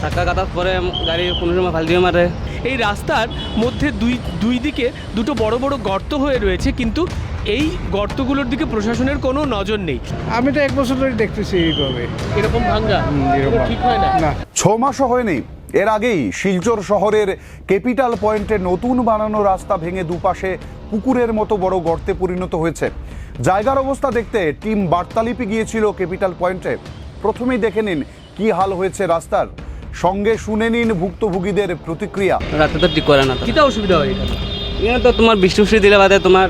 চাক্কা কাটার পরে গাড়ি কোনো সময় ফাল দিয়ে মারে। এই রাস্তার মধ্যে দুই দুই দিকে দুটো বড় বড় গর্ত হয়ে রয়েছে কিন্তু এই গর্তগুলোর দিকে প্রশাসনের কোনো নজর নেই। আমি তো এক বছর ধরে দেখতেছি এইভাবে। এরকম ভাঙ্গা এরকম ঠিক হয় না? না। ছ মাসও হয়নি। এর আগেই শিলচর শহরের ক্যাপিটাল পয়েন্টে নতুন বানানো রাস্তা ভেঙে দুপাশে পুকুরের মতো বড় গর্তে পরিণত হয়েছে। জায়গার অবস্থা দেখতে টিম বার্তালিপি গিয়েছিল ক্যাপিটাল পয়েন্টে। প্রথমেই দেখে নিন কি হাল হয়েছে রাস্তার। সঙ্গে শুনে নিন ভুক্তভোগীদের প্রতিক্রিয়া। রাতে তো ঠিক করে না তো। অসুবিধা হয় এখানে তো তোমার বৃষ্টি বৃষ্টি দিলে বাদে তোমার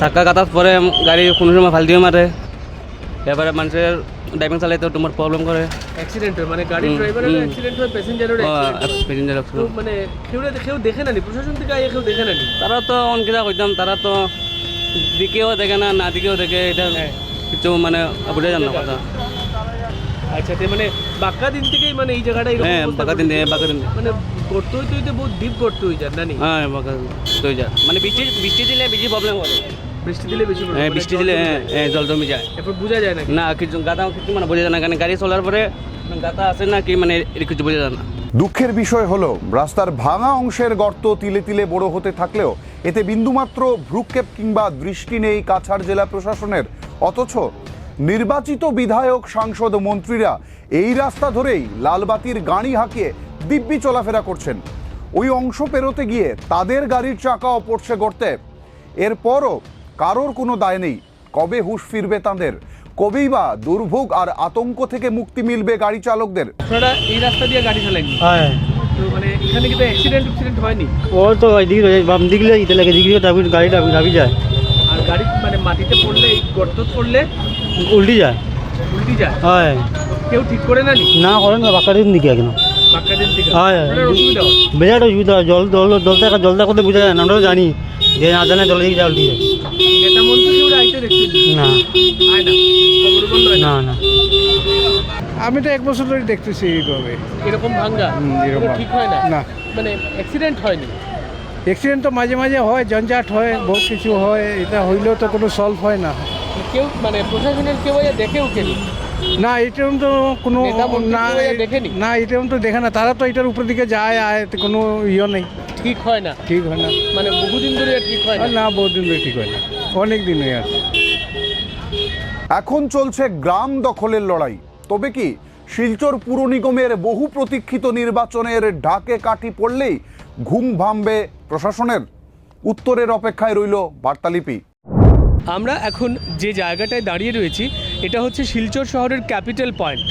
চাক্কা কাটার পরে গাড়ি কোনো সময় ফাল দিয়ে মারে। এবারে মানুষের ড্রাইভিং চালাইতে তোমার প্রবলেম করে। অ্যাক্সিডেন্ট হয় মানে গাড়ির ড্রাইভারের অ্যাক্সিডেন্ট হয় প্যাসেঞ্জারের প্যাসেঞ্জার মানে কেউ কেউ দেখে না প্রশাসন থেকে কেউ দেখে না তারা তো অনকিতা কইতাম তারা তো দিকেও দেখে না না দিকেও দেখে। এটা কিছু মানে বুঝে যান না কথা। আচ্ছা তে মানে বাক্কা দিন থেকেই মানে এই জায়গাটা এরকম হ্যাঁ বাঁকা দিন করে- বাঁকা দিন। মানে গর্ত হইতে হইতে বহুত ডিপ গর্ত হয়ে যায় না নি? হ্যাঁ বাঁকা তো যা মানে বৃষ্টি বৃষ্টি দিলে বেশি প্রবলেম করে। বৃষ্টি দিলে বেশি হ্যাঁ বৃষ্টি দিলে হ্যাঁ, হ্যাঁ, জল জমি যায়। এরপর বোঝা যায় না না কিছু গাতা কিছু মানে বোঝা যায় না কারণ গাড়ি চলার পরে গাতা আছে না কি মানে এর কিছু বোঝা যায় না। দুঃখের বিষয় হলো রাস্তার ভাঙা অংশের গর্ত তিলে তিলে বড় হতে থাকলেও এতে বিন্দুমাত্র ভ্রুক্ষেপ কিংবা দৃষ্টি নেই কাছাড় জেলা প্রশাসনের অথচ নির্বাচিত বিধায়ক সাংসদ মন্ত্রীরা এই রাস্তা ধরেই লালবাতির গাড়ি হাঁকিয়ে দিব্যি চলাফেরা করছেন। ওই অংশ পেরোতে গিয়ে তাদের গাড়ির চাকাও পড়ছে গড়তে এরপরও কারোর কোনো দায় নেই। কবে হুশ ফিরবে তাঁদের? কবেই বা দুর্ভোগ আর আতঙ্ক থেকে মুক্তি মিলবে গাড়ি চালকদের? আপনারা এই রাস্তা দিয়ে গাড়ি চালান হ্যাঁ। তো মানে এখানে কিন্তু অ্যাক্সিডেন্ট অ্যাক্সিডেন্ট হয়নি? ও তো এদিকে বাম দিকে লাগে দিকে গাড়ি দাবি যায়। আর গাড়ি মানে মাটিতে পড়লে এই গর্ত পড়লে উল্টি যায়। উল্টি যায়? হয়। কেউ ঠিক করে না নি? না করেন না বাঁকা দিন দিকে এখন। বাক্কা হয়। আপনার বিরাট অসুবিধা হয়। জল জল জল থাকা জল থাকতে বোঝা যায় না আমরাও জানি যে না জানে জল দিকে উল্টি যায়। না। না আমি তো এক বছর ধরে দেখতেছি এইভাবে। এরকম ভাঙ্গা ঠিক হয় না? না। মানে অ্যাক্সিডেন্ট হয়নি? অ্যাক্সিডেন্ট তো মাঝে মাঝে হয় জঞ্জাট হয় বহুত কিছু হয় এটা হইলেও তো কোনো সলভ হয় না। কেউ মানে প্রশাসনের কেউ দেখেও কেনি না এটারম তো কোনো না কেউ দেখেনি? না এটারম তো দেখে না। তারা তো এটার উপর দিকে যায় আয় কোনো ইয়ে নেই। ঠিক হয় না? ঠিক হয় না। মানে বহুদিন ধরে ঠিক হয় না? আর না বহুত ধরে ঠিক হয় না। অনেক দিন হয়ে আছে। এখন চলছে গ্রাম দখলের লড়াই। তবে কি শিলচর পুর নিগমের বহু প্রতীক্ষিত নির্বাচনের ঢাকে কাঠি পড়লেই ঘুম ভাঙবে প্রশাসনের? উত্তরের অপেক্ষায় রইল বার্তালিপি। আমরা এখন যে জায়গাটায় দাঁড়িয়ে রয়েছি, এটা হচ্ছে শিলচর শহরের ক্যাপিটাল পয়েন্ট।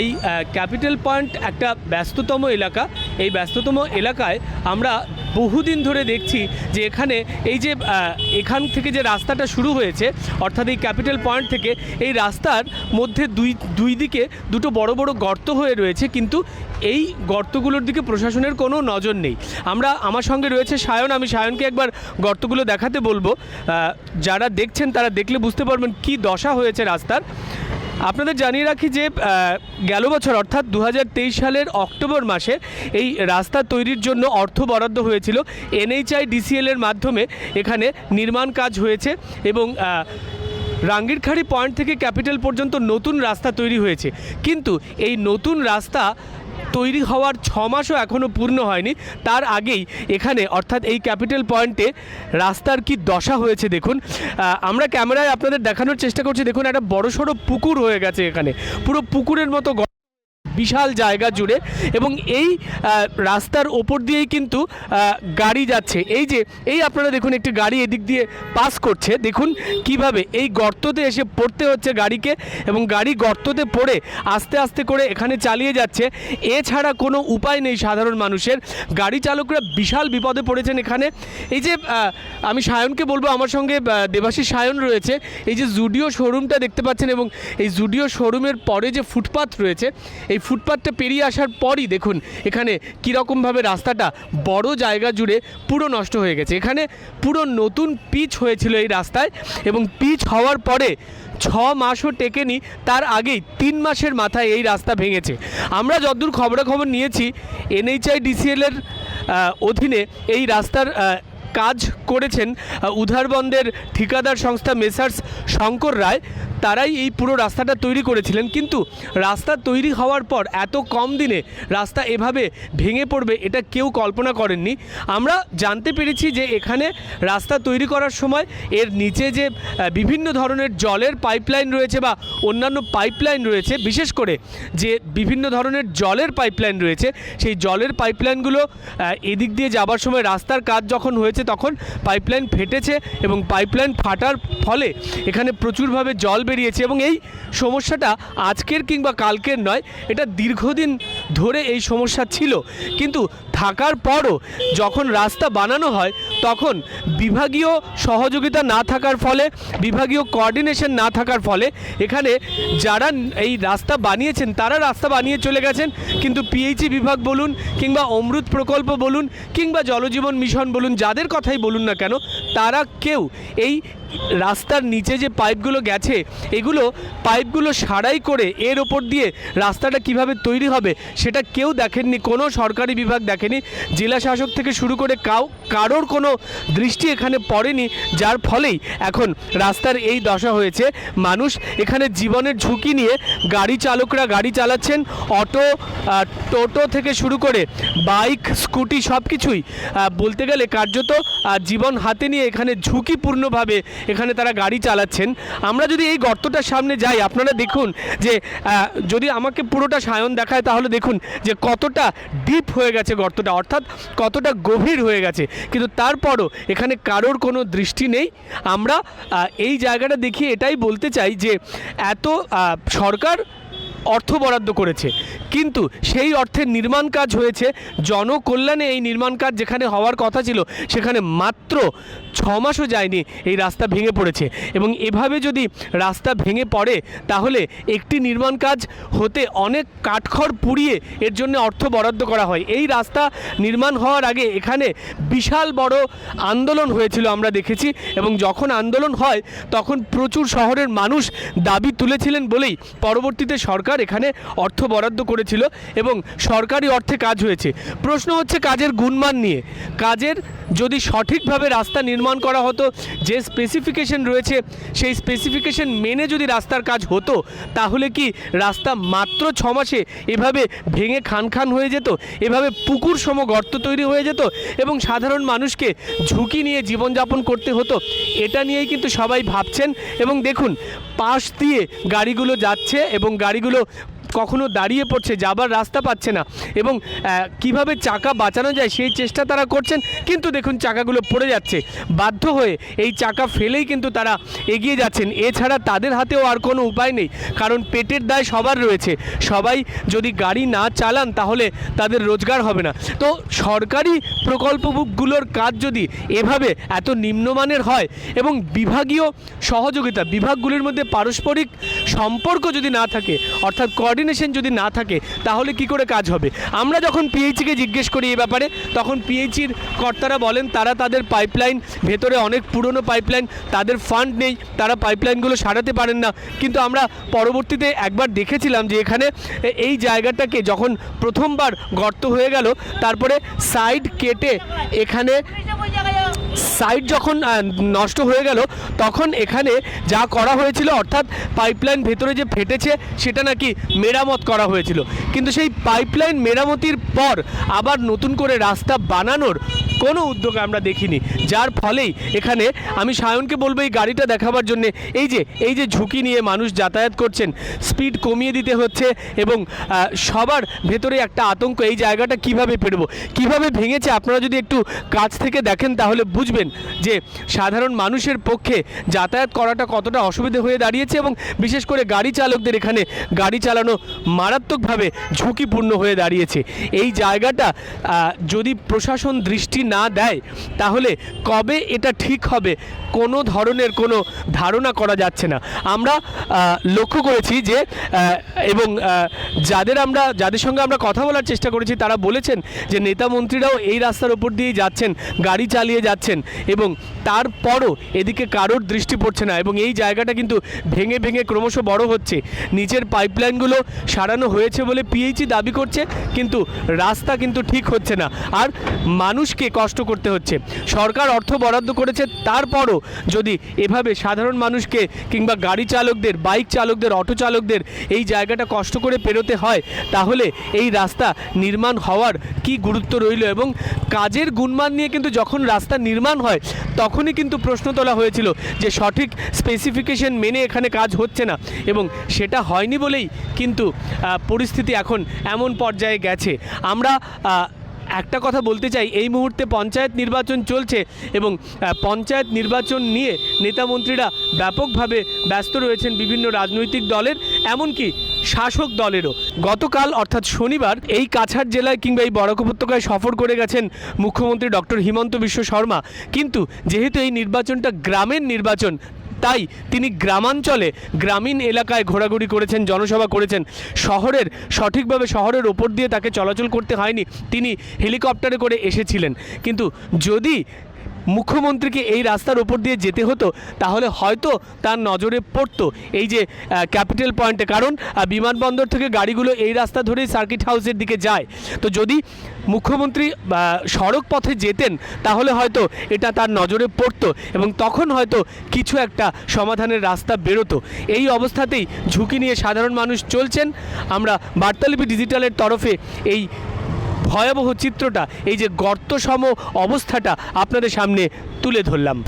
এই ক্যাপিটাল পয়েন্ট একটা ব্যস্ততম এলাকা। এই ব্যস্ততম এলাকায় আমরা বহুদিন ধরে দেখছি যে এখানে এই যে এখান থেকে যে রাস্তাটা শুরু হয়েছে, অর্থাৎ এই ক্যাপিটাল পয়েন্ট থেকে এই রাস্তার মধ্যে দুই দুই দিকে দুটো বড় বড় গর্ত হয়ে রয়েছে, কিন্তু এই গর্তগুলোর দিকে প্রশাসনের কোনো নজর নেই। আমরা আমার সঙ্গে রয়েছে সায়ন, আমি সায়নকে একবার গর্তগুলো দেখাতে বলব। যারা দেখছেন তারা দেখলে বুঝতে পারবেন কি দশা হয়েছে রাস্তার। আপনাদের জানিয়ে রাখি যে গেল বছর অর্থাৎ দু হাজার তেইশ সালের অক্টোবর মাসে এই রাস্তা তৈরির জন্য অর্থ বরাদ্দ হয়েছিল। এনএইচআই ডিসিএলের মাধ্যমে এখানে নির্মাণ কাজ হয়েছে এবং রাঙ্গিরখাড়ি পয়েন্ট থেকে ক্যাপিটাল পর্যন্ত নতুন রাস্তা তৈরি হয়েছে। কিন্তু এই নতুন রাস্তা তৈরি হওয়ার ছ মাসও এখনও পূর্ণ হয়নি। তার আগেই এখানে অর্থাৎ এই ক্যাপিটাল পয়েন্টে রাস্তার কি দশা হয়েছে দেখুন। আমরা ক্যামেরায় আপনাদের দেখানোর চেষ্টা করছি। দেখুন, একটা বড়সড় পুকুর হয়ে গেছে এখানে। পুরো পুকুরের মতো বিশাল জায়গা জুড়ে এবং এই রাস্তার ওপর দিয়েই কিন্তু গাড়ি যাচ্ছে। এই যে, এই আপনারা দেখুন একটি গাড়ি এদিক দিয়ে পাস করছে। দেখুন কীভাবে এই গর্ততে এসে পড়তে হচ্ছে গাড়িকে এবং গাড়ি গর্ততে পড়ে আস্তে আস্তে করে এখানে চালিয়ে যাচ্ছে। এছাড়া কোনো উপায় নেই সাধারণ মানুষের। গাড়ি চালকরা বিশাল বিপদে পড়েছেন এখানে। এই যে আমি সায়নকে বলব, আমার সঙ্গে দেবাশী সায়ন রয়েছে। এই যে জুডিও শোরুমটা দেখতে পাচ্ছেন এবং এই জুডিও শোরুমের পরে যে ফুটপাথ রয়েছে, এই ফুটপাথটা পেরিয়ে আসার পরই দেখুন, এখানে কীরকমভাবে রাস্তাটা বড় জায়গা জুড়ে পুরো নষ্ট হয়ে গেছে। এখানে পুরো নতুন পিচ হয়েছিল এই রাস্তায় এবং পিচ হওয়ার পরে ছ মাসও টেকেনি, তার আগেই তিন মাসের মাথায় এই রাস্তা ভেঙেছে। আমরা যতদূর খবরাখবর নিয়েছি, এনএইচআই ডিসিএলের অধীনে এই রাস্তার কাজ করেছেন উধারবন্দের ঠিকাদার সংস্থা মেসার্স শঙ্কর রায়। তারাই এই পুরো রাস্তাটা তৈরি করেছিলেন। কিন্তু রাস্তা তৈরি হওয়ার পর এত কম দিনে রাস্তা এভাবে ভেঙে পড়বে, এটা কেউ কল্পনা করেননি। আমরা জানতে পেরেছি যে এখানে রাস্তা তৈরি করার সময় এর নিচে যে বিভিন্ন ধরনের জলের পাইপলাইন রয়েছে বা অন্যান্য পাইপলাইন রয়েছে, বিশেষ করে যে বিভিন্ন ধরনের জলের পাইপলাইন রয়েছে, সেই জলের পাইপলাইনগুলো এদিক দিয়ে যাবার সময় রাস্তার কাজ যখন হয়েছে তখন পাইপলাইন ফেটেছে এবং পাইপলাইন ফাটার ফলে এখানে প্রচুরভাবে জল বেরিয়েছে এবং এই সমস্যাটা আজকের কিংবা কালকের নয়, এটা দীর্ঘদিন ধরে এই সমস্যা ছিল। কিন্তু থাকার পরও যখন রাস্তা বানানো হয় তখন বিভাগীয় সহযোগিতা না থাকার ফলে, বিভাগীয় কোঅর্ডিনেশন না থাকার ফলে এখানে যারা এই রাস্তা বানিয়েছেন, তারা রাস্তা বানিয়ে চলে গেছেন। কিন্তু পিএইচই বিভাগ বলুন কিংবা অমৃত প্রকল্প বলুন কিংবা জলজীবন মিশন বলুন, যাদের কথাই বলুন না কেন তারা কেউ এই রাস্তার নিচে যে পাইপগুলো গেছে, এগুলো পাইপগুলো সারাই করে এর ওপর দিয়ে রাস্তাটা কীভাবে তৈরি হবে সেটা কেউ দেখেননি, কোনো সরকারি বিভাগ দেখেনি। জেলা শাসক থেকে শুরু করে কাউ, কারোর কোনো দৃষ্টি এখানে পড়েনি, যার ফলেই এখন রাস্তার এই দশা হয়েছে। মানুষ এখানে জীবনের ঝুঁকি নিয়ে গাড়ি চালকরা গাড়ি চালাচ্ছেন, অটো টোটো থেকে শুরু করে বাইক, স্কুটি সব কিছুই বলতে গেলে কার্যত জীবন হাতে নিয়ে এখানে ঝুঁকিপূর্ণভাবে এখানে তারা গাড়ি চালাচ্ছেন। আমরা যদি এই গর্তটার সামনে যাই, আপনারা দেখুন যে যদি আমাকে পুরোটা সায়ন দেখায়, তাহলে দেখুন যে কতটা ডিপ হয়ে গেছে গর্তটা, অর্থাৎ কতটা গভীর হয়ে গেছে। কিন্তু তারপরও এখানে কারোর কোনো দৃষ্টি নেই। আমরা এই জায়গাটা দেখিয়ে এটাই বলতে চাই যে, এত সরকার অর্থ বরাদ্দ করেছে। কিন্তু সেই অর্থের নির্মাণ কাজ হয়েছে। জনকল্যাণে এই নির্মাণ কাজ যেখানে হওয়ার কথা ছিল, সেখানে মাত্র ছ মাসও যায়নি এই রাস্তা ভেঙে পড়েছে। এবং এভাবে যদি রাস্তা ভেঙে পড়ে, তাহলে একটি নির্মাণ কাজ হতে অনেক কাঠখড় পুড়িয়ে এর জন্য অর্থ বরাদ্দ করা হয়। এই রাস্তা নির্মাণ হওয়ার আগে এখানে বিশাল বড় আন্দোলন হয়েছিল আমরা দেখেছি। এবং যখন আন্দোলন হয়, তখন প্রচুর শহরের মানুষ দাবি তুলেছিলেন বলেই পরবর্তীতে সরকার এখানে অর্থ বরাদ্দ করেছিল এবং সরকারি অর্থে কাজ হয়েছে। প্রশ্ন হচ্ছে কাজের গুণমান নিয়ে। কাজের যদি সঠিকভাবে রাস্তা নির্মাণ করা হতো, যে স্পেসিফিকেশন রয়েছে, সেই স্পেসিফিকেশন মেনে যদি রাস্তার কাজ হতো, তাহলে কি রাস্তা মাত্র ছ মাসে এভাবে ভেঙে খান খান হয়ে যেত? এভাবে পুকুর সম গর্ত তৈরি হয়ে যেত? এবং সাধারণ মানুষকে ঝুঁকি নিয়ে জীবনযাপন করতে হতো? এটা নিয়েই কিন্তু সবাই ভাবছেন। এবং দেখুন, পাশ দিয়ে গাড়িগুলো যাচ্ছে এবং গাড়িগুলো কখনো দাঁড়িয়ে পড়ছে, যাবার রাস্তা পাচ্ছে না এবং কীভাবে চাকা বাঁচানো যায় সেই চেষ্টা তারা করছেন, কিন্তু দেখুন চাকাগুলো পড়ে যাচ্ছে। বাধ্য হয়ে এই চাকা ফেলেই কিন্তু তারা এগিয়ে যাচ্ছেন। এছাড়া তাদের হাতেও আর কোনো উপায় নেই, কারণ পেটের দায় সবার রয়েছে। সবাই যদি গাড়ি না চালান তাহলে তাদের রোজগার হবে না। তো সরকারি প্রকল্পগুলোর কাজ যদি এভাবে এত নিম্নমানের হয় এবং বিভাগীয় সহযোগিতা, বিভাগগুলির মধ্যে পারস্পরিক সম্পর্ক যদি না থাকে, অর্থাৎ কোঅর্ডিনেশন যদি না থাকে, তাহলে কি করে কাজ হবে? আমরা যখন পিএইচিকে জিজ্ঞেস করি এই ব্যাপারে, তখন পিএইচির কর্তারা বলেন, তারা তাদের পাইপলাইন ভেতরে অনেক পুরনো পাইপলাইন তাদের ফান্ড নেই, তারা পাইপলাইনগুলো সারাতে পারেন না। কিন্তু আমরা পরবর্তীতে একবার দেখেছিলাম যে এখানে এই জায়গাটাকে যখন প্রথমবার গর্ত হয়ে গেল, তারপরে সাইড কেটে এখানে সাইড যখন নষ্ট হয়ে গেল, তখন এখানে যা করা হয়েছিল, অর্থাৎ পাইপলাইন ভেতরে যে ফেটেছে, সেটা নাকি মেরামত করা হয়েছিল। কিন্তু সেই পাইপলাইন মেরামতির পর আবার নতুন করে রাস্তা বানানোর কোনো উদ্যোগ আমরা দেখিনি। যার ফলেই এখানে আমি সায়নকে বলব এই গাড়িটা দেখাবার জন্যে, এই যে এই যে ঝুঁকি নিয়ে মানুষ যাতায়াত করছেন স্পিড কমিয়ে দিতে হচ্ছে এবং সবার ভেতরে একটা আতঙ্ক, এই জায়গাটা কীভাবে পেরবো কীভাবে ভেঙেছে? আপনারা যদি একটু কাছ থেকে দেখেন তাহলে বুঝবেন যে, সাধারণ মানুষের পক্ষে যাতায়াত করাটা কতটা অসুবিধে হয়ে দাঁড়িয়েছে এবং বিশেষ করে গাড়ি চালকদের এখানে গাড়ি চালানো মারাত্মকভাবে ঝুঁকিপূর্ণ হয়ে দাঁড়িয়েছে। এই জায়গাটা যদি প্রশাসন দৃষ্টি না দেয়, তাহলে কবে এটা ঠিক হবে? কোনো ধরনের কোনো ধারণা করা যাচ্ছে না। আমরা লক্ষ্য করেছি যে এবং যাদের আমরা, যাদের সঙ্গে আমরা কথা বলার চেষ্টা করেছি, তারা বলেছেন যে নেতা মন্ত্রীরাও এই রাস্তার উপর দিয়েই যাচ্ছেন, গাড়ি চালিয়ে যাচ্ছেন এবং তারপরও এদিকে কারোর দৃষ্টি পড়ছে না এবং এই জায়গাটা কিন্তু ভেঙে ভেঙে ক্রমশ বড় হচ্ছে। নিচের পাইপলাইনগুলো সারানো হয়েছে বলে পিএইচই দাবি করছে, কিন্তু রাস্তা কিন্তু ঠিক হচ্ছে না। আর মানুষকে কষ্ট করতে হচ্ছে। সরকার অর্থ বরাদ্দ করেছে, তারপরও যদি এভাবে সাধারণ মানুষকে কিংবা গাড়ি চালকদের, বাইক চালকদের, অটো চালকদের এই জায়গাটা কষ্ট করে পেরোতে হয়, তাহলে এই রাস্তা নির্মাণ হওয়ার কি গুরুত্ব রইল এবং কাজের গুণমান নিয়ে কিন্তু যখন রাস্তা নির্মাণ হয়, তখনই কিন্তু প্রশ্ন তোলা হয়েছিল যে সঠিক স্পেসিফিকেশন মেনে এখানে কাজ হচ্ছে না এবং সেটা হয়নি বলেই কিন্তু পরিস্থিতি এখন এমন পর্যায়ে গেছে। আমরা একটা কথা বলতে চাই, এই মুহূর্তে পঞ্চায়েত নির্বাচন চলছে এবং পঞ্চায়েত নির্বাচন নিয়ে নেতামন্ত্রীরা ব্যাপকভাবে ব্যস্ত রয়েছেন বিভিন্ন রাজনৈতিক দলের, এমনকি শাসক দলেরও। গতকাল, অর্থাৎ শনিবার, এই কাছাড় জেলায় কিংবা এই বরাক উপত্যকায় সফর করে গেছেন মুখ্যমন্ত্রী ডক্টর হিমন্ত বিশ্ব শর্মা। কিন্তু, যেহেতু এই নির্বাচনটা গ্রামের নির্বাচন তাই তিনি গ্রামাঞ্চলে, গ্রামীণ এলাকায় ঘোরাঘুরি করেছেন, জনসভা করেছেন। শহরের, সঠিকভাবে শহরের ওপর দিয়ে তাকে চলাচল করতে হয়নি। তিনি হেলিকপ্টারে করে এসেছিলেন। কিন্তু যদি মুখ্যমন্ত্রীকে এই রাস্তার ওপর দিয়ে যেতে হতো, তাহলে হয়তো তার নজরে পড়তো এই যে ক্যাপিটাল পয়েন্টে। কারণ বিমানবন্দর থেকে গাড়িগুলো এই রাস্তা ধরেই সার্কিট হাউসের দিকে যায়। তো যদি মুখ্যমন্ত্রী সড়ক পথে যেতেন, তাহলে হয়তো এটা তার নজরে পড়তো এবং তখন হয়তো কিছু একটা সমাধানের রাস্তা বেরোতো। এই অবস্থাতেই ঝুঁকি নিয়ে সাধারণ মানুষ চলছেন। আমরা বার্তালিপি ডিজিটালের তরফে এই ভয়াবহ চিত্রটা এই যে গর্তসম অবস্থাটা আপনাদের সামনে তুলে ধরলাম।